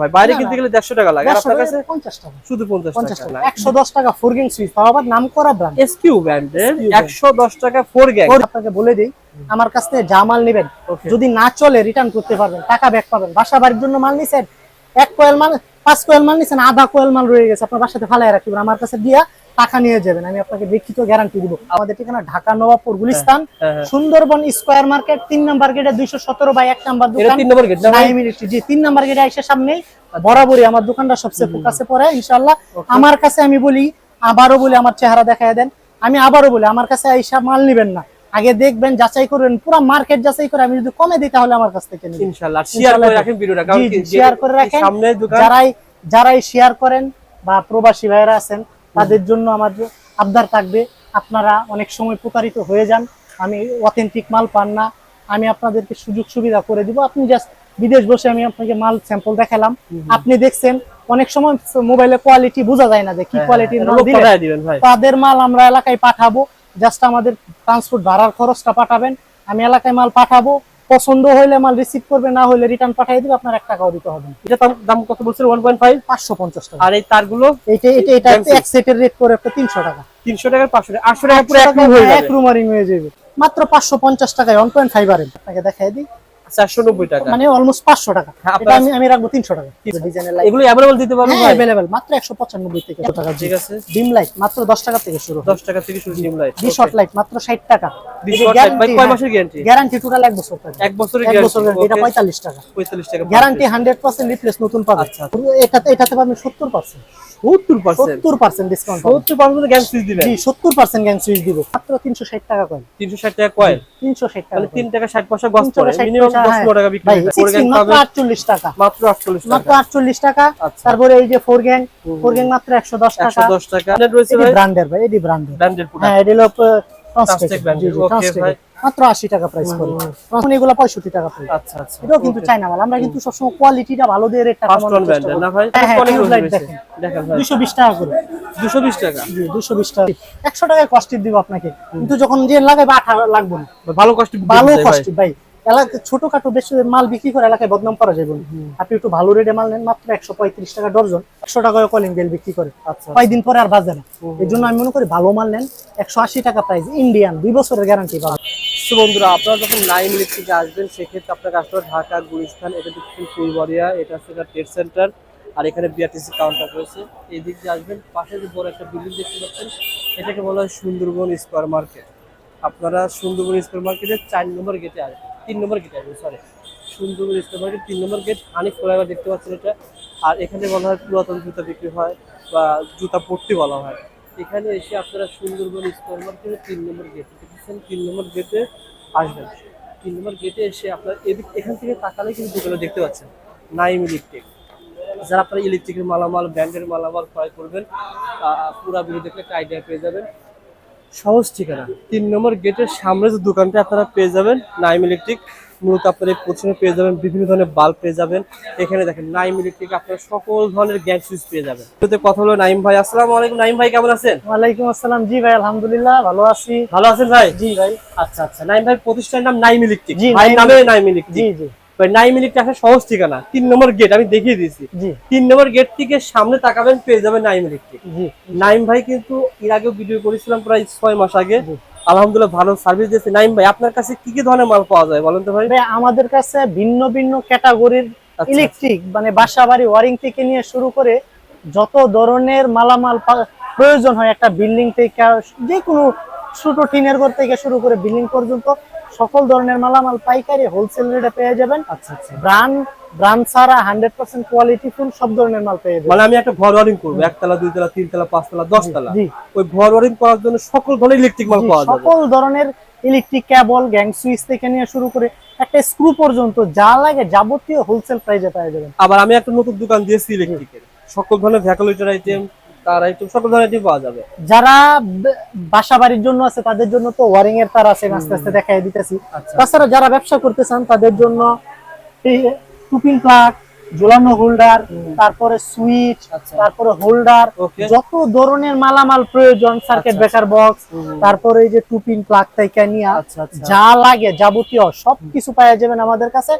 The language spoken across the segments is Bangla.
ভাই। বাইরে কিনতে গেলে দেড়শো টাকা লাগে। আপনার কাছে পঞ্চাশ টাকা। শুধু সুইচ নাম করা ব্র্যান্ড এসকিউ ব্র্যান্ডের ফোর গ্যাং আপনাকে বলে দিই আমার কাছ থেকে যা মাল নেবেন যদি না চলে রিটার্ন করতে পারবেন টাকা ব্যাক পাবেন। বাসা বাড়ির জন্য মাল নিচ্ছেন এক কয়েল মাল পাঁচ কোয়েল মাল নিছেন আধা কোয়েল মাল রয়ে গেছে আপনার বাসাতে ফালাই রাখবেন আমার কাছে দিয়া টাকা নিয়ে যাবেন আমি আপনাকে লিখিত গ্যারান্টি দিব। আমাদের ঠিকানা ঢাকা নবাবপুর গুলিস্তান হ্যাঁ, হ্যাঁ। সুন্দরবন স্কয়ার মার্কেট তিন নাম্বার গেটে দুইশো সতেরো বাই এক নাম্বার দোকান। তিন নম্বর গেট জি তিন নাম্বার গেটে এসে সামনে বরাবরই আমার দোকানটা সবচেয়ে ফোকাসে পড়ে ইনশাআল্লাহ। আমার কাছে আমি বলি আবারও বলি আমার চেহারা দেখায় দেন। আমি আবারও বলি আমার কাছে আইসা মাল নিবেন না। আগে দেখবেন যাচাই করবেন পুরো মার্কেট যাচাই করে আমি যদি কমে দিই তাহলে আমার কাছ থেকে নিবেন। শেয়ার করে রাখেন ভিডিওটা কারণ জি, কি জি, শেয়ার করে রাখেন। সামনে দোকান যারাই যারাই শেয়ার করেন বা প্রবাসী ভাইরা আছেন তাদের জন্য আমার আবদার থাকবে আপনারা অনেক সময় প্রতারিত হয়ে যান। আমি অথেন্টিক মাল পান না। আমি আপনাদেরকে সুযোগ সুবিধা করে দিব। আপনি জাস্ট বিদেশ বসে আমি আপনাকে মাল স্যাম্পল দেখালাম। আপনি দেখছেন অনেক সময় মোবাইলে কোয়ালিটি বোঝা যায় না যে কি কোয়ালিটির মাল পাঠায় দিবেন তাদের মাল আমরা এলাকায় পাঠাবো। জাস্ট আমাদের ট্রান্সপোর্ট ভাড়ার খরচটা পাঠাবেন। আমি এলাকায় মাল পাঠাবো পছন্দ হইলে মাল রিসিভ করবে না হলে রিটার্ন পাঠিয়ে দিবে আপনার এক টাকাও দিতে হবে এটা দাম দাম কত বলছেন? ওয়ান পয়েন্ট ফাইভ পাঁচশো পঞ্চাশ টাকা। আর এই তারগুলো? এটা এটা এটা। এক সেটের রেট করে একটা তিনশো টাকা। তিনশো টাকার পাঁচশো টাকা। আটশো টাকা পুরো এক রুমারিং হয়ে যাবে। মাত্র পাঁচশো পঞ্চাশ টাকায় ওয়ান পয়েন্ট ফাইভ আর আপনাকে দেখাই দিই। চারশো নব্বই টাকা। মানে অলমোস্ট পাঁচশো টাকা। হ্যাঁ, এটা আমি আমি রাখব তিনশো টাকা। ডিজাইনের লাইট এগুলো অ্যাভেলেবল দিতে পারবেন ভাই? অ্যাভেলেবেল মাত্র একশো পঁচানব্বই থেকে টাকা ঠিক আছে। ডিম লাইট মাত্র দশ টাকা থেকে শুরু দশ টাকা থেকে শুরু dim light B short light মাত্র ষাট টাকা। বিশ light, ভাই কয় মাসের গ্যারান্টি গ্যারান্টি টোটাল এক বছর টাকা এক বছরের গ্যারান্টি এটা পঁয়তাল্লিশ টাকা। পঁয়তাল্লিশ টাকা গ্যারান্টি হান্ড্রেড পার্সেন্ট রিপ্লেস নতুন পাবে। আচ্ছা, এটাতে এটাতে পাবেন সত্তর পার্সেন্ট সত্তর পার্সেন্ট সত্তর পার্সেন্ট ডিসকাউন্ট সত্তর পার্সেন্ট গ্যাস ফিস দিবেন? জি সত্তর পার্সেন্ট গ্যাং সুইচ দিব। মাত্র তিনশো ষাট টাকা কয়েন। তিনশো ষাট টাকা কয়েল তিনশো ষাট টাকা তাহলে coin। তিন টাকা ষাট পয়সা গছ 360 পড়ে মিনিমাম দশ পনেরো টাকা বিক্রি ভাই, ফোর 16 গ্যাং মাত্র পাবেন আটচল্লিশ টাকা। মাত্র আটচল্লিশ মাত্র টাকা। আটচল্লিশ টাকা। আচ্ছা। তারপরে এই যে ফোর গ্যাং ফোর গ্যাং মাত্র একশো দশ একশো টাকা দশ টাকা। Branded রয়েছে ভাই? ব্র্যান্ডের ভাই এটি ব্র্যান্ডের ব্র্যান্ডেড প্রোডাক্ট হ্যাঁ এটি হলো Transtech brand এর, ভাই। মাত্র আশি টাকা প্রাইস করে এখন এগুলো পঁয়ষট্টি টাকা প্রাইস আচ্ছা আচ্ছা। এটাও কিন্তু চাইনা মাল। আমরা কিন্তু সবসময় কোয়ালিটিটা ভালো দিয়ে রেটটা না ভাই? হ্যাঁ, হ্যাঁ। দেখেন। দেখেন টাকা করে। দুশো বিশ টাকা? জি টাকায় দিব আপনাকে। কিন্তু যখন যে লাগাবে না। ভালো কষ্ট ভাই। এলাকায় ছোটখাটো বেশি মাল বিক্রি করে এলাকায় বদনাম করা যাবে। আপনি একটু ভালো রেটে মাল নেন মাত্র একশো পঁয়ত্রিশ টাকা ডর্জন। একশো টাকায় কলিং বেল বিক্রি করে। আচ্ছা। কয়েকদিন পরে আর বাজে না। এই জন্য আমি মনে করি ভালো মাল নেন। একশো আশি টাকা প্রাইস ইন্ডিয়ান দুই বছরের গ্যারান্টি পাবেন। বন্ধুরা আপনারা যখন নাইম ইলেকট্রিকে আসবেন সেক্ষেত্রে আপনার আসবে ঢাকা গুলিস্তান এটা দেখছেন ফুলবাড়িয়া এটা হচ্ছে ট্রেড সেন্টার আর এখানে বিআরটিসি কাউন্টার রয়েছে। এই দিক দিয়ে আসবেন পাশে যে বড় একটা বিল্ডিং দেখতে পাচ্ছেন এটাকে বলা হয় সুন্দরবন স্কোয়ার মার্কেট আপনারা সুন্দরবন স্কোয়ার মার্কেটের চার নম্বর গেটে আসবেন। তিন number gate sorry Sundarban market, তিন নম্বর গেট হানিফ ফ্লাইওভার দেখতে পাচ্ছেন এটা। আর এখানে বলা হয় পুরাতন জুতা বিক্রি হয় বা জুতা পড়তে বলা হয়। এখানে এসে আপনারা সুন্দরবন স্কোয়ার মার্কেটের তিন নম্বর গেটে দেখেছেন তিন নম্বর গেটে আসবেন। তিন নম্বর গেটে এসে আপনার এদিক এখান থেকে তাকালে কিন্তু দোকানে দেখতে পাচ্ছেন, নাইম ইলেকট্রিক। যারা আপনারা ইলেকট্রিকের মালামাল ব্র্যান্ডের মালামাল ক্রয় করবেন পুরা ভিডিও একটা আইডিয়া পেয়ে যাবেন। সহজ ঠিকানা। তিন নম্বর গেটের সামনে যে দোকানটা আপনারা পেয়ে যাবেন নাইম ইলেকট্রিক মূলত আপনারা এই প্রথমে পেয়ে যাবেন বিভিন্ন ধরনের বাল্ব পেয়ে যাবেন। এখানে দেখেন নাইম ইলেকট্রিক আপনারা সকল ধরনের গ্যাস সুইচ পেয়ে যাবেন। এতে কথা হলো নাইম ভাই আসসালাম আলাইকুম। নাইম ভাই কেমন আছেন? ওয়ালাইকুম আসসালাম। জি ভাই আলহামদুলিল্লাহ ভালো আছি। ভালো আছেন ভাই? জি ভাই। আচ্ছা আচ্ছা। নাইম ভাই প্রতিষ্ঠানের নাম নাইম ইলেকট্রিক জি, নামে নাইম ইলেকট্রিক জি জি। সহজ ঠিকানা। তিন নম্বর গেট আমি দেখিয়ে দিয়েছি। জি। তিন নম্বর গেট থেকে সামনে তাকাবেন পেয়ে যাবেন নাইম ভাই কিন্তু এর আগেও ভিডিও করেছিলাম প্রায় ছয় মাস আগে। আলহামদুলিল্লাহ ভালো সার্ভিস দিয়েছে। নাইম ভাই আপনার কাছে কি কি ধরনের মাল পাওয়া যায় বলেন তো ভাই? ভাই আমাদের কাছে ভিন্ন ভিন্ন ক্যাটাগরির আচ্ছা। ইলেকট্রিক মানে বাসা বাড়ি ওয়ারিং থেকে নিয়ে শুরু করে যত ধরনের মালামাল প্রয়োজন হয় একটা বিল্ডিং থেকে যে কোনো ছোট টিনের ঘর থেকে শুরু করে বিল্ডিং পর্যন্ত সকল ধরনের মালামাল পাইকারি হোলসেল রেটে পেয়ে যাবেন। আচ্ছা আচ্ছা। ব্রান্ড ব্রান্ড ছাড়া হান্ড্রেড পার্সেন্ট কোয়ালিটি ফুল সব ধরনের মাল পেয়ে যাবেন। মানে আমি একটা ঘর ওয়ারিং করব একতলা দুইতলা তিনতলা পাঁচতলা দশতলা। ওই ঘর ওয়ারিং করার জন্য সকল ধরনের ইলেকট্রিক মাল পাওয়া যাবে। সকল ধরনের ইলেকট্রিক কেবল গ্যাং সুইচ থেকে নিয়ে শুরু করে একটা স্ক্রু পর্যন্ত যা লাগে যাবতীয় হোলসেল প্রাইসে পেয়ে যাবেন। আবার আমি একটা নতুন দোকান দিয়েছি ইলেকট্রিকের সকল ধরনের ভ্যাকুলেটর আইটেম তার আইটেম সকল ধরনের আইটেম পাওয়া যাবে। যারা বাসা বাড়ির জন্য আছে তাদের জন্য তো ওয়ারিং এর তার আছে আস্তে আস্তে দেখাই দিতেছি। আচ্ছা। তাছাড়া যারা ব্যবসা করতে চান তাদের জন্য এই টুপিং প্লাগ ঝোলানো হোল্ডার তারপরে সুইচ আচ্ছা। তারপরে হোল্ডার যত ধরনের মালামাল প্রয়োজন সার্কিট ব্রেকার বক্স তারপরে এই যে টুপিং প্লাগ থেকে নিয়ে আচ্ছা আচ্ছা। যা লাগে যাবতীয় সবকিছু পাওয়া যাবেন আমাদের কাছে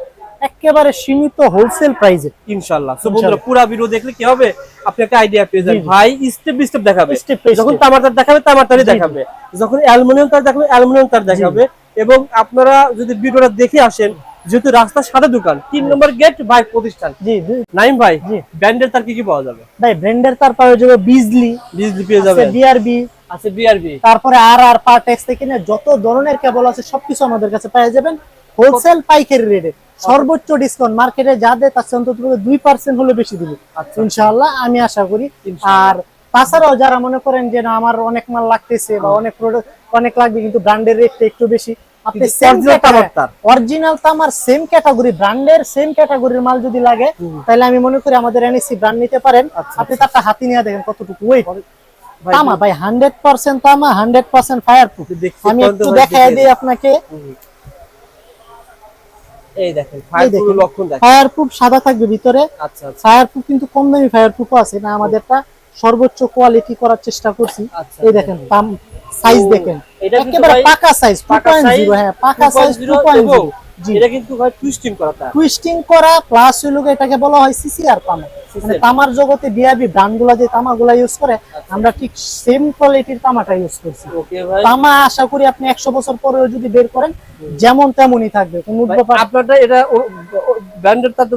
একেবারে সীমিত হোলসেল প্রাইসে ইনশাআল্লাহ। তো বন্ধুরা পুরো ভিডিও দেখলে কি হবে? আপনি একটা আইডিয়া পেয়ে যাবেন। ভাই স্টেপ বাই স্টেপ দেখাবে। যখন। তামার তার দেখাবে তামার তারই। দেখাবে। যখন অ্যালুমিনিয়াম তার দেখাবে অ্যালুমিনিয়াম তার দেখাবে। এবং আপনারা যদি ভিডিওটা দেখে আসেন যেহেতু রাস্তার সাথে দোকান তিন নম্বর গেট ভাই প্রতিষ্ঠান। জি। নাইম ভাই জি। ব্র্যান্ডের তার কি কি পাওয়া যাবে? ভাই ব্র্যান্ডের তার পাওয়া যাবে বিজলি বিজলি পেয়ে যাবেন। বিআরবি আছে বিআরবি তারপরে আর আর পার্টেক্স থেকে নিয়ে যত ধরনের কেবল আছে সবকিছু আমাদের কাছে পেয়ে যাবেন। হোলসেল পাইকারি রেটে সর্বোচ্চ ডিসকাউন্ট মার্কেটে যা দেয় তার চেয়ে অন্তত দুই পার্সেন্ট হলে বেশি দিবে। আচ্ছা। ইনশাআল্লাহ আমি আশা করি। আর তাছাড়াও যারা মনে করেন যে না আমার অনেক মাল লাগতেছে বা অনেক প্রোডাক্ট অনেক লাগবে কিন্তু ব্র্যান্ডের রেটটা একটু বেশি আপনি সেম original তামার তার। অরিজিনাল তামার সেম ক্যাটাগরি ব্র্যান্ডের সেম ক্যাটাগরির মাল যদি লাগে তাহলে আমি মনে করি আমাদের এনএসসি ব্র্যান্ড নিতে পারেন। আচ্ছা, আপনি তারটা হাতি নিয়ে দেখেন কতটুকু ওয়েট তামা ভাই হান্ড্রেড পার্সেন্ট তামা হান্ড্রেড পার্সেন্ট ফায়ার প্রুফ আমি একটু দেখাই দিই আপনাকে। এই দেখেন ফায়ার লক্ষণ দেখেন। ফায়ার সাদা থাকবে ভিতরে। আচ্ছা আচ্ছা। কিন্তু কম দামি ফায়ার আছে। না আমাদেরটা সর্বোচ্চ কোয়ালিটি করার চেষ্টা করছি। আচ্ছা, এই দেখেন সাইজ দেখেন। একেবারে পাকা সাইজ পাকা সাইজ 2.0 হ্যাঁ পাকা সাইজ 2.0 2.0 এবং জি। এটা কিন্তু হয় টুইস্টিং করা টুইস্টিং করা প্লাস হলো এটাকে বলা হয় সিসিআর তামা মানে তামার জগতে বিআরবি ব্র্যান্ডগুলা যে তামাগুলা ইউজ করে আমরা ঠিক সেম কোয়ালিটির তামাটা ইউজ করছি। তামা আশা করি আপনি একশো বছর পরেও যদি বের করেন যেমন তেমনই থাকবে কোনো ব্যাপার আপনারটা এটা ব্র্যান্ডের তো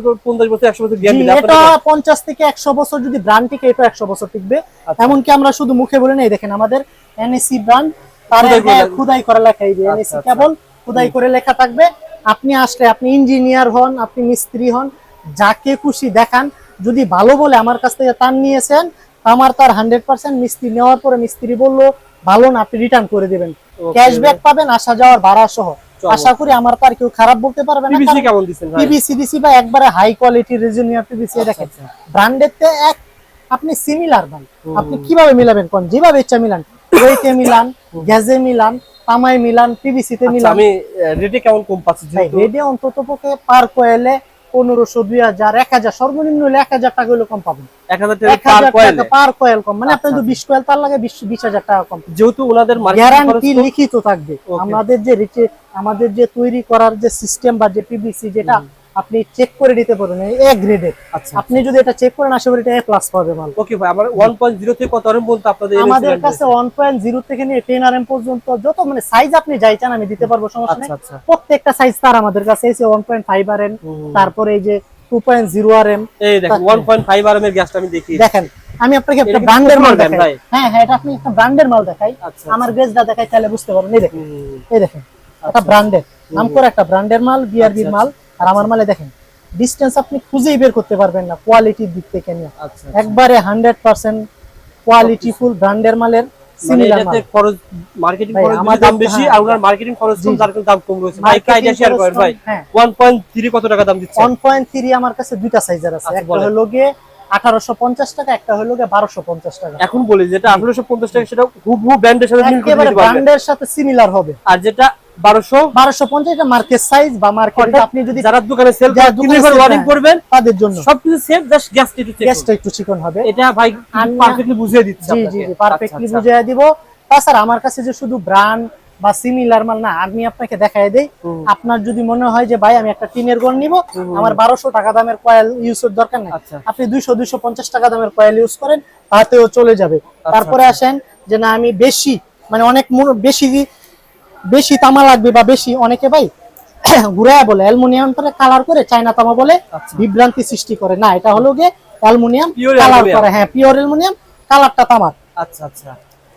বছর একশো বছর গ্যারান্টি এটা পঞ্চাশ থেকে একশো বছর যদি ব্র্যান্ড টিকে এটা একশো বছর টিকবে। আচ্ছা। এমনকি আমরা শুধু মুখে বলে নেই দেখেন আমাদের এনএসসি ব্র্যান্ড তার খুদাই করে গায়ে করা লেখা এই যে আচ্ছা, আচ্ছা। কেবল খুদাই করে লেখা থাকবে। আপনি আসলে আপনি ইঞ্জিনিয়ার হন আপনি মিস্ত্রি হন যাকে খুশি দেখান যদি ভালো বলে আমার কাছ থেকে তার নিয়েছেন আমার তার হান্ড্রেড পার্সেন্ট মিস্ত্রি নেওয়ার পরে মিস্ত্রি বলল ভালো না আপনি রিটার্ন করে দিবেন। ক্যাশব্যাক পাবেন আসা যাওয়ার ভাড়া সহ। আশা করি আমার তার কেউ খারাপ বলতে পারবে না দিছি বা একবারে হাই কোয়ালিটির রেজিনিয়ার পিভিসি দেখেন। আচ্ছা। ব্র্যান্ডের তে এক আপনি সিমিলার ভাই। আপনি কীভাবে মিলাবেন কোন? যেভাবে ইচ্ছা মিলান। ওয়েটে মিলান গ্যাসে মিলান তামায় মিলান পিভিসি তে আচ্ছা, মিলান। আমি রেটে কেমন কম পাচ্ছি রেডে অন্তত পক্ষে পার কয়েলে পনেরোশো দুই হাজার এক হাজার সর্বনিম্ন হলে এক হাজার টাকা হলে কম পাবেন। এক হাজার টাকা পার কয়েলে কয়েল কম। মানে আপনি আচ্ছা, বিশ কয়েল তার লাগে বিশ বিশ হাজার টাকা কম। যেহেতু ওনাদের গ্যারান্টি লিখিত থাকবে। আমাদের যে আমাদের যে তৈরি করার যে সিস্টেম বা যে পিবিসি যেটা আপনি চেক করে নিতে পারবেন এ গ্রেডের আচ্ছা আপনি যদি এটা চেক করেন আশা করি এটা এ প্লাস পাবে মাল। ওকে ভাই আমার 1.0 থেকে কত আরএম পর্যন্ত আপনাদের আমাদের কাছে ওয়ান পয়েন্ট জিরো থেকে নিয়ে টেন আর এম পর্যন্ত যত মানে সাইজ আপনি যাই চান আমি দিতে পারব সমস্যা নেই। আচ্ছা। আচ্ছা প্রত্যেকটা সাইজ তার আমাদের কাছে এসে one point five R M তারপরে এই যে two point zero R M এই দেখেন 1.5 আরএম এর গ্যাসটা আমি দেখি দেখেন আমি আপনাকে একটা ব্র্যান্ডের মাল দেখাই? হ্যাঁ হ্যাঁ এটা আপনি একটা ব্র্যান্ডের মাল দেখাই। আচ্ছা আমার গেজটা দেখাই তাহলে বুঝতে পারবেন। এই দেখেন। এই দেখেন একটা ব্র্যান্ডের নাম করে একটা ব্র্যান্ডের মাল বিআরবির আচ্ছা, মাল। আর আমার মালে দেখেন ডিস্টেন্স আপনি খুঁজেই বের করতে পারবেন না কোয়ালিটির দিক থেকে নিয়ে। আচ্ছা একবারে হান্ড্রেড পার্সেন্ট কোয়ালিটি ফুল ব্র্যান্ডের মালের মানে হ্যাঁ। হ্যাঁ। 1.3 কত টাকা দাম দিচ্ছে? ওয়ান পয়েন্ট থ্রি আমার কাছে দুইটা সাইজের আছে। আচ্ছা, একটা হলো গিয়ে আঠারোশো পঞ্চাশ টাকা একটা হলো গিয়ে বারোশো পঞ্চাশ টাকা। এখন বলি যেটা 1850 টাকা সেটা হুবহু ব্র্যান্ডের সাথে একেবারে ব্র্যান্ডের সাথে সিমিলার হবে। আর যেটা 1200 বারোশো পঞ্চাশ এটা মার্কেট সাইজ বা মার্কেট আপনি যদি যারা দোকানে সেল যারা করেন দোকানে কিনে sell ওয়ার্নিং করেন, করবেন তাদের জন্য। সবকিছু সেম জাস্ট গ্যাস একটু গ্যাসটা একটু চিকন হবে। এটা ভাই পারফেক্টলি বুঝিয়ে দিচ্ছে জি জি পারফেক্টলি আচ্ছা, আচ্ছা। বুঝিয়ে দিব। তাছাড়া আমার কাছে যে শুধু ব্র্যান্ড বা সিমিলার মাল না আমি আপনাকে দেখাই দেই। আপনার যদি মনে হয় যে ভাই আমি একটা টিনের গড় নিব আমার বারোশো টাকা দামের কয়েল ইউজের দরকার নেই। আচ্ছা। আপনি দুইশো দুইশো পঞ্চাশ টাকা দামের কয়েল ইউজ করেন তাতেও চলে যাবে। আচ্ছা, তারপরে আসেন যে না আমি বেশি মানে অনেক বেশি বেশি তামা লাগবে বা বেশি অনেকে ভাই ঘুরায় বলে অ্যালুমিনিয়াম কালার করে চায়না তামা বলে আচ্ছা। বিভ্রান্তি সৃষ্টি করে। না এটা হলো গিয়ে অ্যালুমিনিয়াম কালার করে হ্যাঁ পিওর অ্যালুমিনিয়াম কালারটা তামার। আচ্ছা আচ্ছা।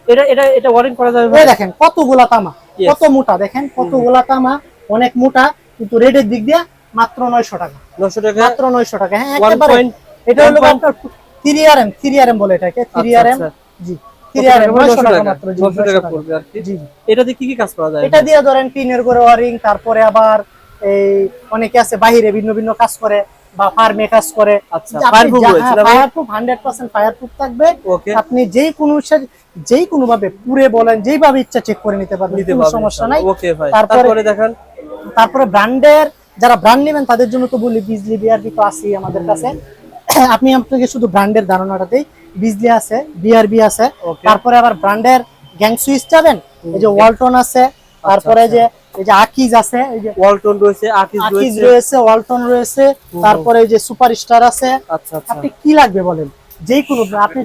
এটা এটা এটা ওয়ারেন্ট করা যাবে এই দেখেন কতগুলা তামা কত মোটা দেখেন কতগুলা তামা অনেক মোটা কিন্তু রেটের দিক দিয়ে মাত্র নয়শো টাকা। 900 টাকা? মাত্র নয়শো টাকা হ্যাঁ একেবারে। এটা হলো আপনার three R M three R M বলে এটাকে থ্রি আর এম আচ্ছা। জি 900 900 900 দিয়ে কি কি কাজ করা যায়? এটা দিয়ে ধরেন টিনের করে ওয়ারিং তারপরে আবার এই অনেকে আছে বাহিরে ভিন্ন ভিন্ন কাজ করে বা ফার্মে কাজ করে। আচ্ছা, প্রুফ থাকবে। আপনি যেই কোনো যেই কোনো ভাবে পুরে বলেন যেইভাবে ইচ্ছা চেক করে নিতে পারবেন কোনো সমস্যা নাই। ওকে ভাই। তারপরে- তারপরে দেখেন। তারপরে ব্র্যান্ডের যারা ব্র্যান্ড নেবেন তাদের জন্য তো বলি বিজলি বিআরবি তো আছেই আমাদের কাছে। আপনি আপনাকে শুধু ব্র্যান্ডের ধারণাটা দেই। বিজলি আছে বিআরবি আছে। তারপরে আবার ব্র্যান্ডের গ্যাং সুইচ যাবেন এই যে ওয়ালটন আছে তারপরে আচ্ছা। যে এই যে আকিজ আছে এই যে ওয়ালটন রয়েছে আকিজ রয়েছে। ওয়ালটন রয়েছে তারপরে এই যে সুপারস্টার আছে। আচ্ছা আচ্ছা। আপনি কি লাগবে বলেন? যেই কোনো আপনি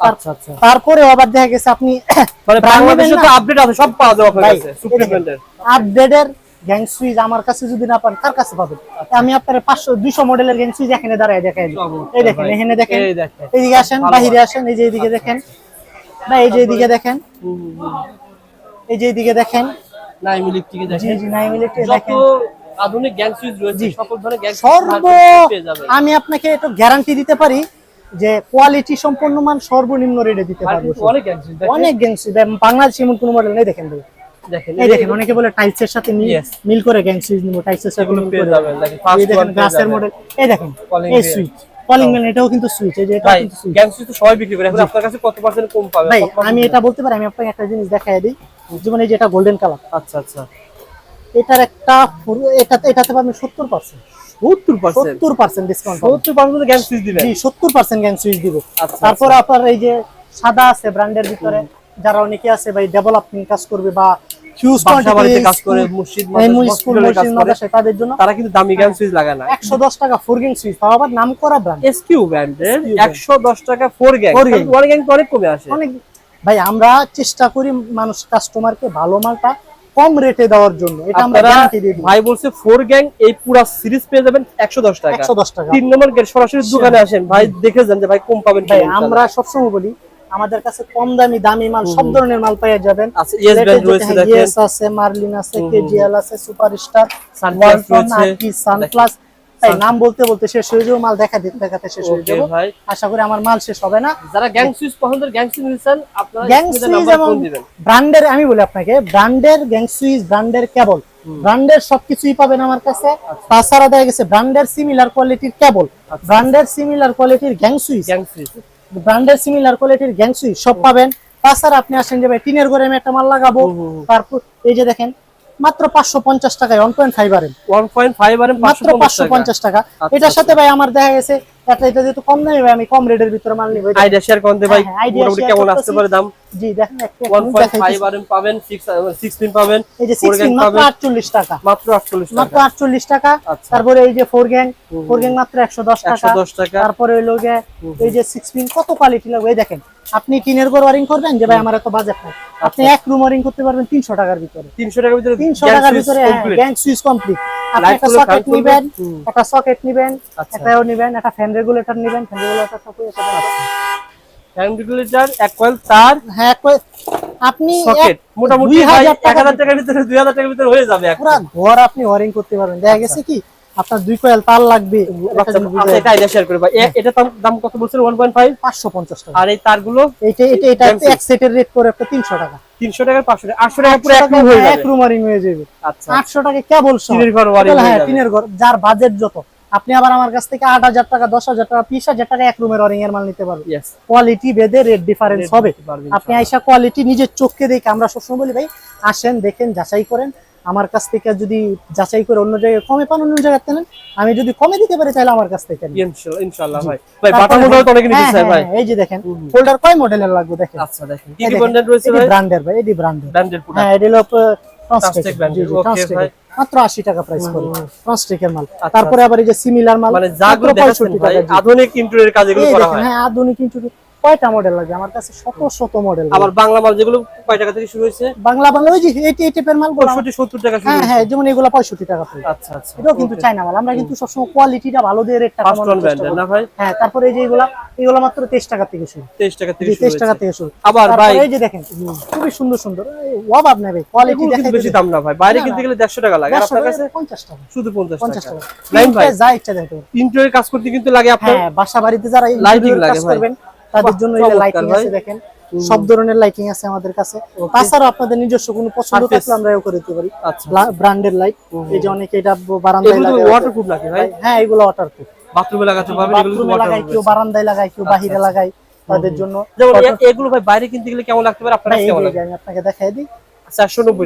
আচ্ছা আচ্ছা। তারপরে আবার দেখা গেছে আপনি মানে বাংলাদেশে তো আপডেট আছে সব পাওয়া যাবে আপনার কাছে এই সুপ্রিম দেখেন, ব্র্যান্ডের আপডেটের গ্যাং সুইচ আমার কাছে যদি না পান কার কাছে পাবেন? আমি আপনার পাঁচশো দুইশো মডেলের গ্যাং সুইচ এখানে দাঁড়ায় দেখাই দিই। এই দেখেন এখানে দেখেন। এইদিকে আসেন বাহিরে আসেন এই যে এইদিকে দেখেন। বা এই যে এইদিকে দেখেন। এই যে এইদিকে দেখেন। নাই ইলেকট্রিকে দেখেন। জি নাইম ইলেকট্রিক দেখেন। আধুনিক গ্যাং সুইচ রয়েছে সকল ধরনের গ্যাং সর্ব আমি আপনাকে একটু গ্যারান্টি দিতে পারি যে কোয়ালিটি সম্পন্ন মান সর্বনিম্ন রেটে দিতে পারব অনেক গ্যাং সুইচ অনেক গ্যাং সুইচ বাংলাদেশে এমন কোনো মডেল নেই দেখেন ভাই। এই দেখেন অনেকে বলে টাইলসের সাথে মিল করে গ্যাং সুইচ নিবো টাইলসের সাথে মিল করে। দেখেন যাবেন। মডেল এই দেখেন এই সুইচ কলিং বেল এটাও কিন্তু সুইচ এই যে এটা কিন্তু সুইচ গ্যাং সুইচ তো সবাই বিক্রি করে। এখন আপনার কাছে কত পার্সেন্ট কম পাবে? ভাই আমি এটা বলতে পারি আমি আপনাকে একটা জিনিস দেখাই দিই। যেমন এই যে এটা গোল্ডেন কালার আচ্ছা আচ্ছা। এটার একটা এটাতে এটাতে পাবেন সত্তর পার্সেন্ট সত্তর পার্সেন্ট সত্তর পার্সেন্ট ডিসকাউন্ট গ্যাং সুইচ দিবেন? জি সত্তর পার্সেন্ট গ্যাং সুইচ দিব। তারপর আপনার এই যে সাদা আছে ব্র্যান্ডের ভিতরে। যারা অনেকে আছে ভাই ডেভেলপিং কাজ করবে বা হিউজ বাসা কাজ করে মসজিদ স্কুল hospital এ কাজ মসজিদ মাদ্রাসা তাদের জন্য তারা কিন্তু দামি গ্যাং সুইচ লাগায় না। একশো দশ টাকা ফোরগিং সুইচ তাও আবার নাম করা ব্র্যান্ড এসকিউ ব্র্যান্ডের SQ brand। একশো দশ টাকা ফোর গ্যাং Four গ্যাং তো অনেক কমে আসে। অনেক ভাই আমরা চেষ্টা করি মানুষ কাস্টমারকে ভালো মালটা কম রেটে দেওয়ার জন্য। এটা আমরা গ্যারান্টি দিই। ভাই বলছে ফোর গ্যাং এই পুরা সিরিজ পেয়ে যাবেন একশো দশ টাকা। একশো দশ টাকা। তিন নম্বর গেট সরাসরি দোকানে আসেন। ভাই দেখে যান যে ভাই কম পাবেন ভাই আমরা সবসময় বলি আমাদের কাছে কম দামি দামি মাল সব ধরনের মাল পাওয়া যাবেন। আচ্ছা ইয়েস আছে মার্লিন আছে কেজিএল আছে সুপারস্টার সানপ্লাস তাই নাম বলতে বলতে শেষ হয়ে যাবে মাল দেখা দিতে দেখাতে শেষ হয়ে যাবে। আশা করি আমার মাল শেষ হবে না। যারা গ্যাং সুইচ পছন্দের গ্যাং সুইচ নিচ্ছেন আপনারা গ্যাং সুইচ ব্র্যান্ডের আমি বলি আপনাকে ব্র্যান্ডের গ্যাং সুইচ ব্র্যান্ডের কেবল ব্র্যান্ডের সবকিছুই পাবেন আমার কাছে। তাছাড়া দেখা গেছে ব্র্যান্ডের সিমিলার কোয়ালিটির কেবল ব্র্যান্ডের সিমিলার কোয়ালিটির গ্যাং সুইচ গ্যাং সুইচ ব্র্যান্ডের সিমিলার কোয়ালিটির গ্যাংসুই সব পাবেন। তাছাড়া আপনি আসেন যে ভাই টিনের ঘরে আমি একটা মাল লাগাবো। তারপর এই যে দেখেন মাত্র পাঁচশো পঞ্চাশ টাকায় one point five R one point five R মাত্র পাঁচশো পঞ্চাশ টাকা। আচ্ছা, এটার সাথে ভাই আমার দেখা গেছে এটা যেহেতু কম নেই ভাই আমি কম রেটের ভিতরে মাল নিব। আইডিয়া শেয়ার করতে ভাই। হ্যাঁ, হ্যাঁ, কেমন। আসতে পারে দাম? জি দেখেন একটা পাবেন এই যে মাত্র আটচল্লিশ টাকা। মাত্র মাত্র টাকা। আটচল্লিশ টাকা। আচ্ছা। তারপরে এই যে ফোর গ্যাং মাত্র টাকা। টাকা। তারপরে এই যে পিন কত কোয়ালিটি লাগবে? এই দেখেন আপনি টিনের ঘর ওয়ারিং করবেন? যে ভাই আমার এত বাজেট নাই। আপনি আচ্ছা। এক রুম ওয়ারিং করতে পারবেন তিনশো টাকার ভিতরে। তিনশো টাকার ভিতরে তিনশো gang টাকার ভিতরে। গ্যাং সুইচ কমপ্লিট আপনি একটা সকেট fan নিবেন একটা সকেট নিবেন আচ্ছা। একটা ফ্যান রেগুলেটর নিবেন ফ্যান রেগুলেটরটা কই আছে এক কয়েল তার হ্যাঁ কই- আপনি সকেট মোটামুটি দুই ভাই হাজার এক টাকা হাজার টাকার ভিতরে দুই হাজার টাকার ভিতরে হয়ে যাবে এক পুরা ঘর আপনি ওয়ারিং করতে পারবেন। দেখা গেছে কি আপনার দুই কয়েল তার লাগবে। বুঝে আচ্ছা এটা আইডিয়া শেয়ার করে ভাই। এটা দাম- কত বলছেন? ওয়ান পয়েন্ট ফাইভ পাঁচশো পঞ্চাশ টাকা। আর এই তারগুলো? এটা এটা এক সেটের রেট করে একটা তিনশো টাকা। তিনশো টাকার পাঁচশো টাকা। আটশো টাকা পুরো এক আটশো হয়ে টাকা যাবে। এক রুম ওয়ারিং হয়ে যাবে। আচ্ছা। আটশো টাকা কেবল সহ। টিনের ঘর ওয়ারিং হ্যাঁ টিনের ঘর। যার বাজেট যত। আপনি আবার আমার কাছ থেকে আট হাজার টাকা দশ হাজার টাকা বিশ হাজার টাকা এক রুমের ওয়ারিং এর মাল নিতে পারবেন। কোয়ালিটি বেদে রেট ডিফারেন্স হবে। আপনি আইসা কোয়ালিটি নিজের চোখকে দেখে আমরা সবসময় বলি ভাই আসেন দেখেন যাচাই করেন। আমার কাছ থেকে যদি যাচাই করে অন্য জায়গায় কমে পান অন্য জায়গায় নেন আমি যদি কমে দিতে পারি তাহলে আমার কাছ থেকে। ইনশাআল্লাহ ইনশাআল্লাহ ভাই। ভাই বাটা মোটা তো অনেকে হ্যাঁ, হ্যাঁ, ভাই। এই যে দেখেন। ফোল্ডার কয় মডেলের লাগবে দেখেন? আচ্ছা দেখেন। কি রয়েছে ভাই? ব্র্যান্ডের ভাই এটি ব্র্যান্ডের ব্র্যান্ডেড প্রোডাক্ট হ্যাঁ হলো Transtech ট্রান্সটেক এর, ভাই। মাত্র আশি টাকা প্রাইস পড়ে। মাল। আচ্ছা, তারপরে আবার এই যে সিমিলার মাল মানে 65 আধুনিক ইন্টেরিয়র কাজ এগুলো করা হয়। হ্যাঁ আধুনিক কয়টা মডেল লাগে? আমার কাছে শত শত মডেল আবার বাংলা মাল যেগুলো কয় টাকা থেকে শুরু হয়েছে? বাংলা বাংলা ওই যে এইটি এই টাইপের মাল পঁয়ষট্টি সত্তর টাকা হ্যাঁ হ্যাঁ যেমন এগুলো পঁয়ষট্টি টাকা পড়ে আচ্ছা আচ্ছা এটাও কিন্তু চাইনা মাল। আমরা কিন্তু সবসময় কোয়ালিটিটা ভালো দিয়ে রেটটা কমানোর চেষ্টা করি। না ভাই? হ্যাঁ তারপরে এই যে এগুলা এগুলো মাত্র তেইশ টাকা থেকে শুরু। তেইশ টাকা থেকে শুরু টাকা থেকে শুরু। আবার ভাই এই যে দেখেন খুবই সুন্দর সুন্দর অভাব ভাই কোয়ালিটি বেশি দাম না ভাই বাইরে কিনতে গেলে দেড়শো টাকা লাগে। আপনার কাছে? পঞ্চাশ টাকা। শুধু পঞ্চাশ পঞ্চাশ টাকা। টাকা। লাইন ভাই? যা ইচ্ছা। ইন্টেরিয়র কাজ করতে কিন্তু লাগে আপনার? হ্যাঁ বাসা বাড়িতে যারা লাগে কাজ করবেন তাদের জন্য লাইটিং আছে দেখেন সব ধরনের লাইটিং আছে আমাদের কাছে। তাছাড়া আপনাদের নিজস্ব কোনো পছন্দ থাকলে আমরা করে দিতে পারি। আচ্ছা। ব্র্যান্ডের লাইট এই যে অনেকে এটা বারান্দায় লাগায়। ওয়াটারপ্রুফ নাকি ভাই? হ্যাঁ এগুলো ওয়াটারপ্রুফ বাথরুমে লাগাতে পারবেন এগুলো বাথরুমে লাগাই কেউ বারান্দায় লাগাই কেউ বাহিরে লাগাই তাদের জন্য। যেমন এগুলো ভাই বাইরে কিনতে গেলে কেমন লাগতে পারে? আপনার কেমন লাগে? আমি আপনাকে দেখাই দিই।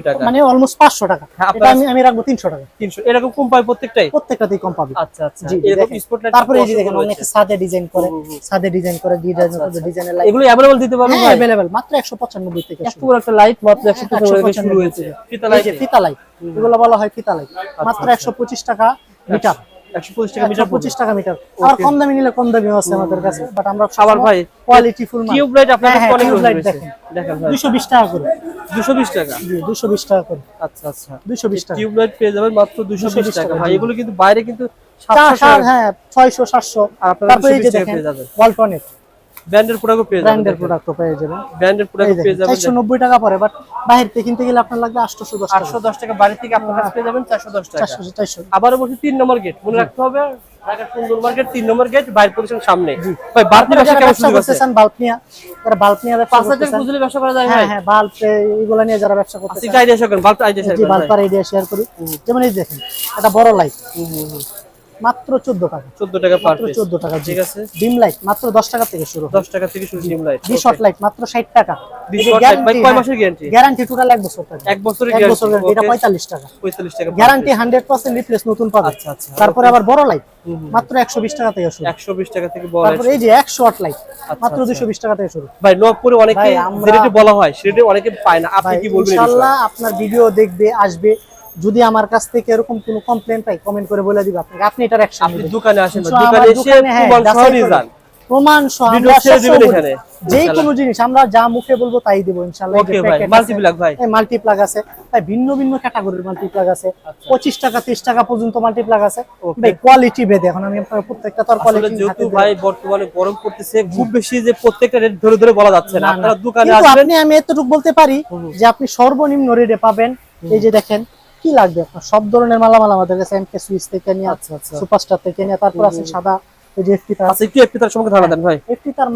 টাকা। মানে অলমোস্ট পাঁচশো টাকা। হ্যাঁ, এটা আমি আমি রাখব তিনশো টাকা। তিনশো এরকম কম পাবে প্রত্যেকটাই? প্রত্যেকটাতেই কম পাবে। আচ্ছা আচ্ছা। এরকম স্পটলাইট তারপরে এই যে দেখেন অনেকে সাদে ডিজাইন করে। সাদে ডিজাইন করে ডিজাইন ডিজাইনের লাইট এগুলো দিতে হ্যাঁ ভাই? মাত্র থেকে শুরু। বড় একটা লাইট মাত্র একশো একশো টাকা থেকে শুরু হয়েছে। ফিতা লাইট ফিতা লাইট এগুলো বলা হয় ফিতা লাইট মাত্র আচ্ছা। একশো পঁচিশ টাকা মিটার একশো পঁচিশ টাকা মিটার পঁচিশ টাকা মিটার। আর কম দামি নিলে কম দামিও আছে আমাদের কাছে বাট আমরা আবার ভাই, কোয়ালিটি ফুল টিউব লাইট আপনার হ্যাঁ, কাছে অনেক টিউব রয়েছে। লাইট দেখেন। দেখেন ভাই। দুশো বিশ টাকা করে। দুশো বিশ টাকা? জি দুশো বিশ টাকা করে। আচ্ছা আচ্ছা। দুশো বিশ টাকা। টিউব লাইট পেয়ে যাবেন মাত্র 220 টাকা। টাকা, ভাই এগুলো কিন্তু বাইরে কিন্তু সাতশো হ্যাঁ ছয়শো সাতশো। আর আপনারা 220 টাকা পেয়ে যাবেন। ওয়ালটনের ব্র্যান্ডের প্রোডাক্টও পেয়ে যাবেন ব্র্যান্ডের প্রোডাক্ট পেয়ে যাবেন। ব্র্যান্ডের প্রোডাক্ট পেয়ে যাবেন চারশো নব্বই টাকা পরে বাট বাইরে থেকে কিনতে গেলে আপনার লাগবে আটশোশো দশ টাকা। আটশো দশ টাকা বাড়ি থেকে আপনার কাছে পেয়ে যাবেন চারশো দশ টাকা। চারশো চারশো। আবারও বলছি তিন নম্বর গেট মনে রাখতে হবে ঢাকা সুন্দর মার্কেট তিন নম্বর গেট বাইরে সামনে। ভাই ব্যবসা কেমন ব্যবসা করতেছেন বাল্ব যারা বাল্ব ব্যবসা পাঁচ হাজার বুঝলে ব্যবসা করা যায় হ্যাঁ হ্যাঁ বাল্ব এইগুলো নিয়ে যারা ব্যবসা করতেছেন। আজকে আইডিয়া শেয়ার করেন বাল্ব আইডিয়া শেয়ার করেন ভাই। আইডিয়া শেয়ার করি। যেমন এই দেখেন এটা বড় লাইট হুম, হুম, হুম। মাত্র চোদ্দ টাকা। চোদ্দ টাকা পার মাত্র চোদ্দ টাকা ঠিক আছে। ডিম লাইট মাত্র দশ টাকা থেকে শুরু দশ টাকা থেকে শুরু dim light D short light মাত্র ষাট টাকা। ডি শর্ট লাইট ভাই কয় মাসের গ্যারান্টি গ্যারান্টি টোটাল এক বছর এক বছরের গ্যারান্টি এটা পঁয়তাল্লিশ টাকা। পঁয়তাল্লিশ টাকা গ্যারান্টি হান্ড্রেড পার্সেন্ট রিপ্লেস নতুন পাবে। আচ্ছা আচ্ছা তারপরে আবার বড় লাইট মাত্র একশো বিশ টাকা থেকে শুরু। একশো বিশ টাকা থেকে বড় তারপরে এই যে এক শর্ট লাইট মাত্র আচ্ছা। দুশো বিশ টাকা থেকে শুরু। ভাই নবপুরে অনেকে যেটা বলা হয় সেটা অনেকে পায় না। আপনি কি বলবেন বিষয়ে? আপনার ভিডিও দেখবে আসবে। যদি আমার কাছ থেকে এরকম কোনো কমপ্লেন পাই কমেন্ট করে বলে দিবে আপনাকে। আপনি এটার অ্যাকশন আপনি দোকানে আসেন ভাই, দোকানে এসে হ্যাঁ, প্রমাণ সহ নিয়ে যান প্রমাণ সহ আমরা দিবেন এখানে, যে। কোনো জিনিস আমরা যা মুখে বলব তাই দেবো ইনশাল্লাহ ওকে ভাই মাল্টিপ্লাক ভাই। মাল্টিপ্লাগ আছে। তাই ভিন্ন ভিন্ন ক্যাটাগরির মাল্টিপ্লাগ আছে। আচ্ছা। পঁচিশ টাকা তিরিশ টাকা পর্যন্ত মাল্টিপ্লাগ আছে। ভাই কোয়ালিটি ভেদে এখন আমি আপনার প্রত্যেকটা তার কোয়ালিটি যেহেতু ভাই বর্তমানে গরম পড়তেছে খুব বেশি যে প্রত্যেকটা রেট ধরে ধরে বলা যাচ্ছে না। আপনারা দোকানে আসবেন। আপনি আমি এতটুকু বলতে পারি যে আপনি সর্বনিম্ন রেটে পাবেন। এই যে দেখেন কি লাগবে? আপনার সব ধরনের মালামাল আমাদের কাছে এমকে সুইচ থেকে নিয়ে আচ্ছা আচ্ছা। সুপারস্টার থেকে নিয়ে তারপর আছে সাদা আচ্ছা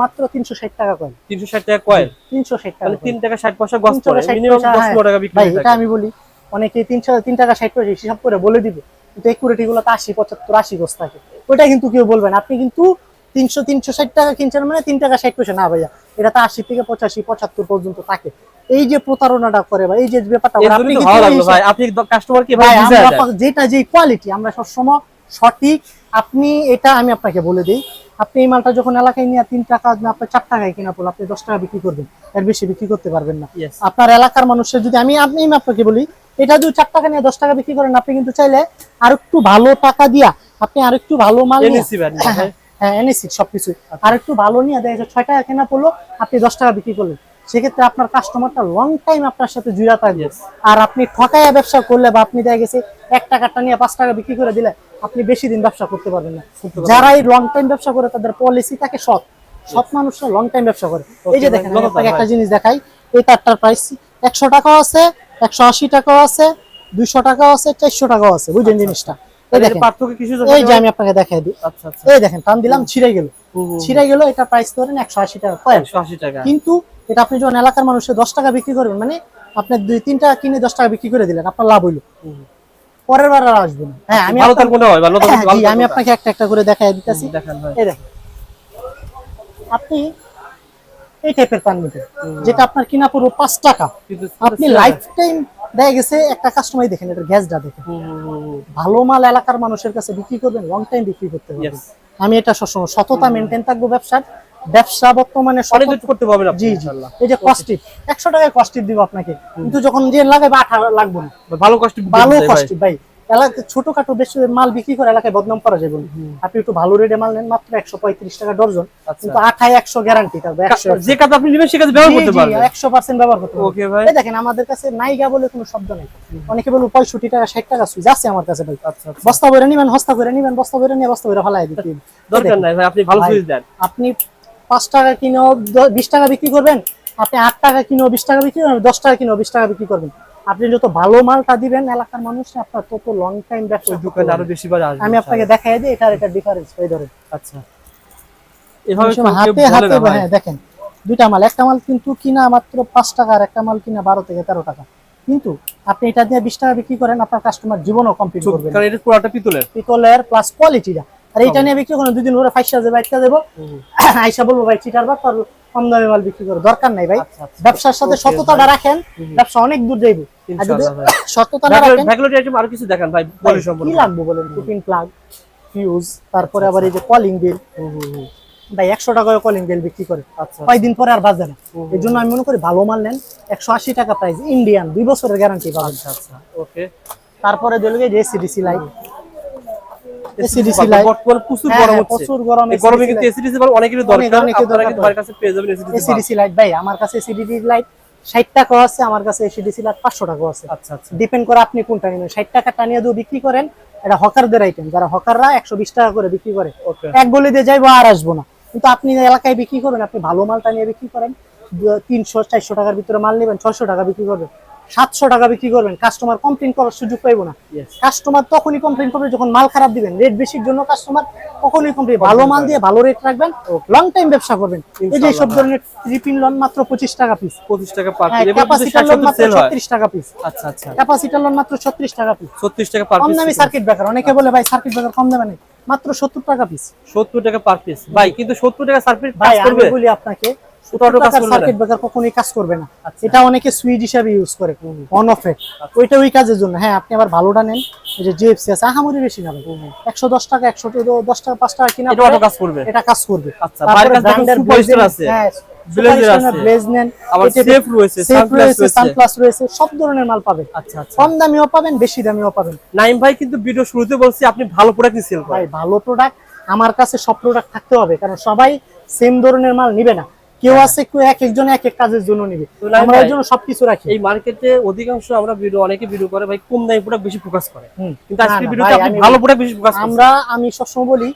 মাত্র তিনশো ষাট টাকা কয়েন। তিনশো ষাট টাকা কয়েল তিনশো ষাট টাকা। তিন ষাট পয়সা হ্যাঁ। পনেরো টাকা বিক্রি ভাই এটা আমি বলি অনেকে তিনশো তিন টাকা ষাট পয়সা হিসাব করে বলে দিবে। কিন্তু একুরেটি গুলো তো আশি পঁচাত্তর আশি গোছ থাকে। ওইটা কিন্তু কেউ বলবেন আপনি কিন্তু তিনশো তিনশো ষাট টাকা কিনছেন মানে তিন টাকা ষাট পয়সা। না ভাইয়া এটা তো আশি থেকে পঁচাশি পঁচাত্তর পর্যন্ত থাকে। এই যে প্রতারণাটা করে বা এই যে ব্যাপারটা আপনি ভাই আপনি কাস্টমার কি ভাই ভাই। যেটা যে কোয়ালিটি আমরা সবসময় সঠিক আপনি এটা আমি আপনাকে বলে দিই। আপনি এই মালটা যখন এলাকায় নিয়ে তিন টাকা না আপনি চার টাকায় কিনা পড়ল আপনি দশ টাকা বিক্রি করবেন। এর বেশি বিক্রি করতে পারবেন না। আপনার এলাকার মানুষের যদি আমি আপনি আপনাকে বলি এটা যদি চার টাকা নিয়ে দশ টাকা বিক্রি করেন আপনি কিন্তু চাইলে আর একটু ভালো টাকা দিয়া আপনি আর একটু ভালো মাল হ্যাঁ, ভাই? হ্যাঁ এনেছি সবকিছু। আর একটু ভালো নিয়ে দেখা যাচ্ছে ছয় টাকা কেনা পড়ল আপনি দশ টাকা বিক্রি করলেন। সেক্ষেত্রে আপনার কাস্টমারটা লং টাইম আপনার সাথে জুড়া থাকবে আর আপনি ঠকায়া ব্যবসা করলে বা আপনি দেখা গেছে এক টাকাটা নিয়ে পাঁচ টাকা বিক্রি করে দিলে আপনি বেশি দিন ব্যবসা করতে পারবেন না। যারা এই লং টাইম ব্যবসা করে তাদের পলিসি থাকে সৎ। সৎ মানুষরা লং টাইম ব্যবসা করে। এই যে দেখেন আপনাকে একটা জিনিস দেখাই। এই তারটার প্রাইস একশো টাকাও আছে একশো আশি টাকাও আছে দুইশো টাকাও আছে চারশো টাকাও আছে। বুঝলেন জিনিসটা? এই পার্থক্য যে আমি আপনাকে দেখাই দিই। আচ্ছা আচ্ছা। এই দেখেন টান দিলাম ছিঁড়ে গেল। হুম, হুম, ছিঁড়ে গেল এটা প্রাইস ধরেন একশো আশি টাকা। কয়েন। একশো আশি টাকা। কিন্তু এটা আপনি যখন এলাকার মানুষের দশ টাকা বিক্রি করবেন মানে আপনার দুই তিন টাকা কিনে দশ টাকা বিক্রি করে দিলেন আপনার লাভ হইল। পরের বার আর আসবেন হ্যাঁ আমি হয় আমি আপনাকে একটা একটা করে দেখাই দিতেছি। আপনি এই টাইপের পান নিবেন যেটা আপনার কিনা পড়ব পাঁচ টাকা। আপনি লাইফ টাইম দেখা গেছে একটা কাস্টমার দেখেন এটা গ্যাসটা দেখেন। ভালো মাল এলাকার মানুষের কাছে বিক্রি করবেন লং টাইম বিক্রি করতে পারবেন আমি এটা সবসময় সততা মেনটেন থাকব ব্যবসার। ব্যবসা বর্তমানে অনেক করতে পারবেন আপনি জি ইনশাআল্লাহ। এই যে কস্টিপ একশো টাকায় কস্টিপ দিব আপনাকে। কিন্তু যখন যে লাগাবে আঠা লাগবে না। ভালো কষ্ট ভালো কস্টিপ ভাই। এলাকায় ছোটখাটো বেশি মাল বিক্রি করে এলাকায় বদনাম করা যায় বলুন আপনি একটু ভালো রেটে মাল নেন মাত্র একশো পঁয়ত্রিশ টাকা ডর্জন। আচ্ছা। কিন্তু আঠায় একশো গ্যারান্টি থাকবে যে কাজ আপনি নেবেন সে কাজ ব্যবহার করতে পারবেন একশো পার্সেন্ট ব্যবহার করতে পারবেন ওকে ভাই। এই দেখেন আমাদের কাছে নাইগা বলে কোনো শব্দ নেই। অনেকে বলব পঁয়ষট্টি টাকা ষাট টাকা সুইচ আছে আমার কাছে ভাই। আচ্ছা আচ্ছা। বস্তা ভরে নিবেন হস্তা করে নিবেন বস্তা ভরে নিয়ে বস্তা ভরে ফালাই দিতে। দরকার নাই ভাই আপনি ভালো সুইচ দেন। আপনি পাঁচ টাকা কিনেও বিশ টাকা বিক্রি করবেন আপনি আট টাকা কিনেও বিশ টাকা বিক্রি করবেন দশ টাকা কিনেও বিশ টাকা বিক্রি করবেন। আপনি যত ভালো মালটা দিবেন এলাকার মানুষ আপনার তত লং টাইম ব্যবসা ওই আরও বেশি আমি আপনাকে দেখাই দিই এটার এটা ডিফারেন্স এই ধরেন। আচ্ছা। এভাবে হাতে হাতে হ্যাঁ দেখেন দুইটা মাল একটা মাল কিন্তু কিনা মাত্র পাঁচ টাকা আর একটা মাল কিনা বারো থেকে তেরো টাকা। কিন্তু আপনি এটা দিয়ে বিশ টাকা বিক্রি করেন আপনার কাস্টমার জীবনও কমপ্লিট করবেন কারণ এটা পুরোটা পিতলের। পিতলের প্লাস কোয়ালিটিটা আর এইটা নিয়ে বিক্রি করুন দুদিন পরে ফাইসা যাবে একটা দেবো আইসা বলব ভাই চিটার বা তোর কম দামে মাল বিক্রি করো দরকার নাই ভাই। আচ্ছা, আচ্ছা। ব্যবসার সাথে সততাটা রাখেন ব্যবসা অনেক দূর যাইবে। আর যদি ইনশাআল্লাহ ভাই। সততা না রাখেন ভ্যাকুলেটর আইটেম আরও কিছু দেখান ভাই ভাই, বলি সম্পূর্ণ কি লাগবে বলেন কুপিং প্লাগ ফিউজ তারপরে আবার এই যে কলিং বিল। ভাই একশো টাকা কলিং বিল বিক্রি করে। আচ্ছা কয়দিন পরে আর বাজে না। এই জন্য আমি মনে করি ভালো মাল নেন। একশো আশি টাকা প্রাইস ইন্ডিয়ান দুই বছরের গ্যারান্টি পাবেন। আচ্ছা আচ্ছা। ওকে তারপরে দিল যে এসিডিসি লাইট ACDC লাইট। বর্তমানে প্রচুর হ্যাঁ, গরম হ্যাঁ, হচ্ছে। প্রচুর গরম এই গরমে কিন্তু এসিডিসি অনেকেরই দরকার আপনারা কিন্তু। ভাইয়ের কাছে পেয়ে যাবেন এসিডিসি এসিডিসি লাইট। ভাই আমার কাছে এসিডিসি লাইট ষাট টাকা আছে আমার কাছে এসিডিসি লাইট পাঁচশো টাকা আছে। আচ্ছা আচ্ছা। ডিপেন্ড করে আপনি কোনটা নেবেন। ষাট টাকা টানিয়ে দিয়ে বিক্রি করেন এটা হকারদের আইটেম যারা হকাররা একশো বিশ টাকা করে বিক্রি করে এক গলি দিয়ে যাইবো আর আসব না। কিন্তু আপনি এলাকায় বিক্রি করবেন আপনি ভালো মালটা নিয়ে বিক্রি করেন তিনশো চারশো টাকার ভিতরে মাল নেবেন ছয়শো টাকা বিক্রি করবেন। সাতশো টাকা বিক্রি করবেন। কাস্টমার কমপ্লেন করার সুযোগ পাইবো না। কাস্টমার তখনই কমপ্লেন করবে যখন মাল খারাপ দিবেন। রেট বেশির জন্য কাস্টমার কখনোই কমপ্লেন ভালো মাল দিয়ে ভালো রেট রাখবেন লং টাইম ব্যবসা করবেন। এই যে সব ধরনের রিপিন লোন মাত্র পঁচিশ টাকা পিস পঁচিশ টাকা পার পিস ক্যাপাসিটার লোন মাত্র ছত্রিশ টাকা পিস আচ্ছা আচ্ছা। ক্যাপাসিটার লোন মাত্র ছত্রিশ টাকা পিস ছত্রিশ টাকা পার কম দামি সার্কিট ব্রেকার অনেকে বলে ভাই সার্কিট ব্রেকার কম দামে নেই। মাত্র সত্তর টাকা পিস সত্তর টাকা পার পিস ভাই কিন্তু সত্তর টাকা সার্ভিস ভাই আমি বলি আপনাকে ছোট অটো কাজ করবে না? সার্কিট ব্রেকার কখনোই কাজ করবে না। আচ্ছা। এটা অনেকে সুইচ হিসাবে ইউজ করে অন অফ এ। ওইটা ওই কাজের জন্য। হ্যাঁ আপনি আবার ভালোটা নেন। এই যে জিএফসি আছে আহামরি বেশি না একশো দশ টাকা একশো দশ টাকা পাঁচ টাকা কিনা এটা কাজ করবে? এটা কাজ করবে। আচ্ছা, আছে, রয়েছে সব ধরনের মাল পাবেন। আচ্ছা আচ্ছা। কম দামিও পাবেন বেশি দামিও পাবেন। নাইম ভাই কিন্তু ভিডিও শুরুতে বলছি আপনি ভালো প্রোডাক্ট সেল করেন। ভালো প্রোডাক্ট আমার কাছে সব প্রোডাক্ট থাকতে হবে কারণ সবাই সেম ধরনের মাল নিবে না। কেউ আছে কেউ এক একজন এক এক কাজের জন্য নিবে। আমরা এর জন্য সবকিছু রাখি। এই মার্কেটে অধিকাংশ আমরা ভিডিও অনেকে ভিডিও করে ভাই কম দামি প্রোডাক্ট বেশি ফোকাস করে। কিন্তু না, আজকের ভিডিওতে আপনি ভালো প্রোডাক্ট বেশি ফোকাস আমরা আমি সবসময় বলি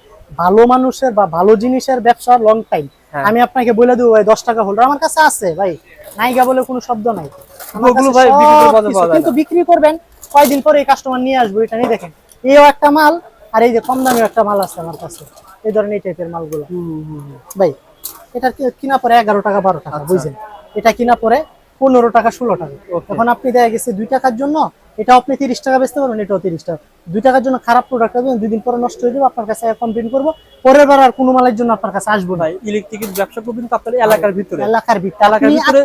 ভালো মানুষের বা ভালো জিনিসের ব্যবসা লং টাইম হ্যাঁ। আমি আপনাকে বলে দেবো ভাই দশ টাকা হোল্ডার আমার কাছে আছে ভাই। নাইগা বলে কোনো শব্দ নাই। কিন্তু বিক্রি করবেন কয়দিন পরে এই কাস্টমার নিয়ে আসব এটা নিয়ে দেখেন। এও একটা মাল আর এই যে কম দামি একটা মাল আছে আমার কাছে। এই ধরনের এই টাইপের মালগুলো। ভাই এটা কিনা পরে এগারো টাকা বারো টাকা বুঝলেন বুঝছেন? এটা কিনা পরে পনেরো টাকা ষোলো টাকা. এখন আপনি দেয়া গেছে দুই টাকার জন্য এটা আপনি তিরিশ টাকা বেচতে পারবেন এটাও তিরিশ টাকা। দুই টাকার জন্য খারাপ প্রোডাক্ট হবে দুই দিন পরে নষ্ট হয়ে যাবে আপনার কাছে কমপ্লেন করব। পরের বার আর কোনো মালের জন্য আপনার কাছে আসব না। ইলেকট্রিকের ব্যবসা করবেন আপনার এলাকার ভিতরে। এলাকার ভিত্তি এলাকার ভিতরে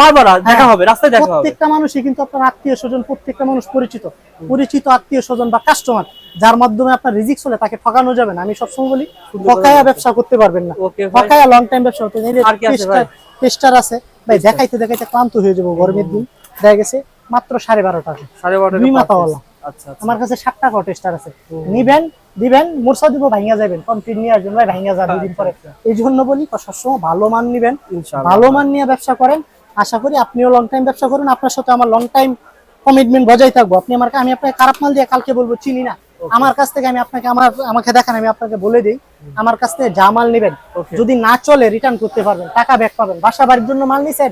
বারবার দেখা হ্যাঁ। হবে রাস্তায় দেখা হবে। প্রত্যেকটা মানুষই কিন্তু আপনার আত্মীয় স্বজন প্রত্যেকটা মানুষ পরিচিত। পরিচিত আত্মীয় স্বজন বা কাস্টমার যার মাধ্যমে আপনার রিজিক চলে তাকে ঠকানো যাবে না। আমি সবসময় বলি ঠকায়া ব্যবসা করতে পারবেন না। ঠকায়া লং টাইম ব্যবসা করতে টেস্টার আছে ভাই? দেখাইতে দেখাইতে ক্লান্ত হয়ে যাব গরমের দিন। দেখা গেছে মাত্র সাড়ে বারো টাকা সাড়ে বারো দুই মাথাওয়ালা। আচ্ছা আচ্ছা। আমার কাছে ষাট টাকা টেস্টার আছে। নিবেন দিবেন মোরসা দিব ভাইঙ্গা যাবেন কমপ্লিট নিয়ে আসবেন ভাই যাবে দুদিন পরে। এই জন্য বলি সবসময় ভালো মান নিবেন। ভালো মান নিয়ে ব্যবসা করেন। আশা করি আপনিও লং টাইম ব্যবসা করুন। আপনার সাথে আমার লং টাইম কমিটমেন্ট বজায় থাকব। আপনি আমার আমি আপনাকে খারাপ মাল দিয়ে কালকে বলব চিনি না। আমার কাছ থেকে আমি আপনাকে আমার আমাকে দেখান আমি আপনাকে বলে দিই। আমার কাছ থেকে যা মাল নেবেন যদি না চলে রিটার্ন করতে পারবেন টাকা ব্যাক পাবেন। বাসা বাড়ির জন্য মাল নিছেন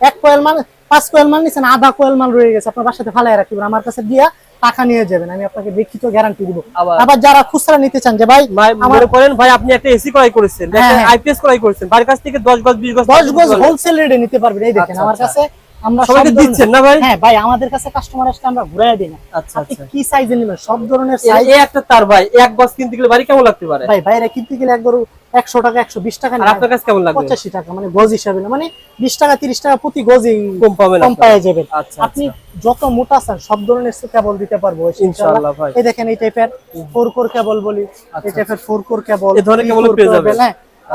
এক কোয়েল মাল পাঁচ কোয়েল মাল নিচ্ছেন আধা কোয়েল মাল রয়ে গেছে আপনার বাসাতে ফালাই রাখবেন আমার কাছে দিয়া টাকা নিয়ে যাবেন আমি আপনাকে লিখিত গ্যারান্টি দিব আবার- যারা খুচরা নিতে চান যে ভাই ভাই আমার করেন ভাই আপনি একটা এসি ক্রয় করেছেন হ্যাঁ, একটা হ্যাঁ। আইপিএস ক্রয় করেছেন বাড়ির কাছ থেকে 10 গজ 20 গজ দশ গজ চলে। হোলসেল রেটে নিতে পারবেন এই দেখেন আচ্ছা, আমার আচ্ছা। কাছে আমরা সবাইকে দিচ্ছেন না ভাই? হ্যাঁ ভাই আমাদের কাছে কাস্টমার আসলে আমরা ঘুরাই দিই না। আচ্ছা আপনি আচ্ছা। কি সাইজে নেবেন? সব ধরনের সাইজ এই একটা তার ভাই এক গজ কিনতে গেলে বাড়ি কেমন লাগতে পারে? ভাই বাইরে কিনতে গেলে একবার একশো টাকা একশো বিশ টাকা আর আপনার কাছে কেমন লাগবে? পঁচাশি টাকা মানে গজ হিসাবে না মানে বিশ টাকা তিরিশ টাকা প্রতি গজই কম পাবেন কম পাওয়া যাবেন আচ্ছা আপনি যত মোটা চান সব ধরনের কেবল দিতে পারব। ইনশাআল্লাহ ইনশাআল্লাহ ভাই। এই দেখেন এই টাইপের ফোর কোর কেবল বলি এই টাইপের ফোর কোর কেবল এই ধরনের কেবলও পেয়ে যাবেন। হ্যাঁ।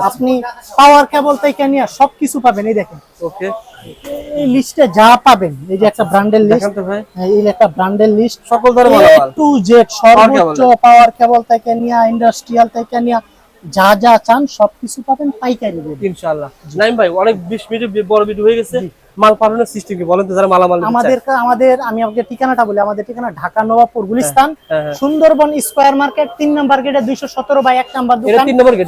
আপনি পাওয়ার কেবল থেকে নিয়ে সব কিছু পাবেন এই দেখেন। ওকে এই লিস্টে যা পাবেন এই যে একটা ব্র্যান্ডের লিস্ট এই একটা ব্র্যান্ডের লিস্ট সকল ধরনের টু জেড সর্বোচ্চ পাওয়ার কেবল থেকে নিয়ে ইন্ডাস্ট্রিয়াল থেকে নিয়ে যা যা চান সবকিছু পাবেন পাইকারি ইনশাআল্লাহ। নাইম ভাই অনেক 20 মিনিট বড় ভিডিও হয়ে গেছে। মাল পাঠানোর সিস্টেম কি? বলেন তো যারা মালামাল আমাদের আমাদের আমি আপনাকে ঠিকানাটা বলি। আমাদের ঠিকানা ঢাকা নবাবপুর গুলিস্তান হ্যাঁ, হ্যাঁ। সুন্দরবন স্কয়ার মার্কেট তিন নম্বর গেটে দুইশো সতেরো বাই এক নম্বর দোকান। তিন নম্বর গেট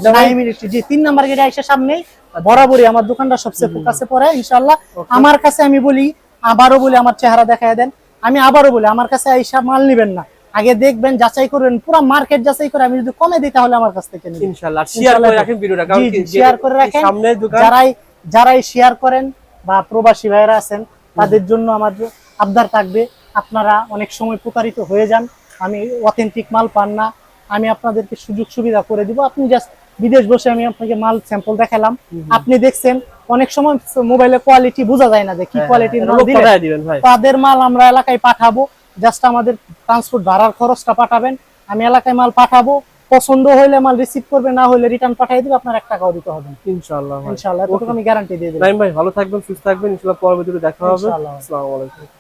জি তিন নম্বর গেটে এসে সামনে বরাবরই আমার দোকানটা সবচেয়ে ফোকাসে পড়ে ইনশাল্লাহ আমার কাছে আমি বলি আবারও বলি আমার চেহারা দেখায় দেন। আমি আবারও বলি আমার কাছে এইসব মাল নিবেন না। আগে দেখবেন যাচাই করবেন পুরো মার্কেট যাচাই করে আমি যদি কমে দিই তাহলে আমার কাছ থেকে ইনশাআল্লাহ। শেয়ার করে রাখেন ভিডিওটা কারণ জি, কি? জি, শেয়ার করে রাখেন। সামনে দোকান যারাই যারাই শেয়ার করেন বা প্রবাসী ভাইরা আছেন তাদের জন্য আমার আবদার থাকবে আপনারা অনেক সময় প্রতারিত হয়ে যান আমি অথেন্টিক মাল পান না আমি আপনাদেরকে সুযোগ সুবিধা করে দিব। আপনি জাস্ট বিদেশ বসে আমি আপনাকে মাল স্যাম্পল দেখালাম। আপনি দেখছেন অনেক সময় মোবাইলে কোয়ালিটি বোঝা যায় না যে কি হ্যাঁ, কোয়ালিটির মাল লোক দিলে পাঠায় দিবেন তাদের মাল আমরা এলাকায় পাঠাবো জাস্ট আমাদের ট্রান্সপোর্ট ভাড়ার খরচটা পাঠাবেন আমি এলাকায় মাল পাঠাবো পছন্দ হইলে মাল রিসিভ করবে না হলে রিটার্ন পাঠিয়ে দিবে আপনার এক টাকাও দিতে হবে। ইনশাআল্লাহ ইনশাআল্লাহ এতটুকু আমি গ্যারান্টি দিয়ে দেবো নাইম ভাই ভালো থাকবেন সুস্থ থাকবেন ইনশাআল্লাহ পরবর্তীতে দেখা হবে। আসসালামু আলাইকুম।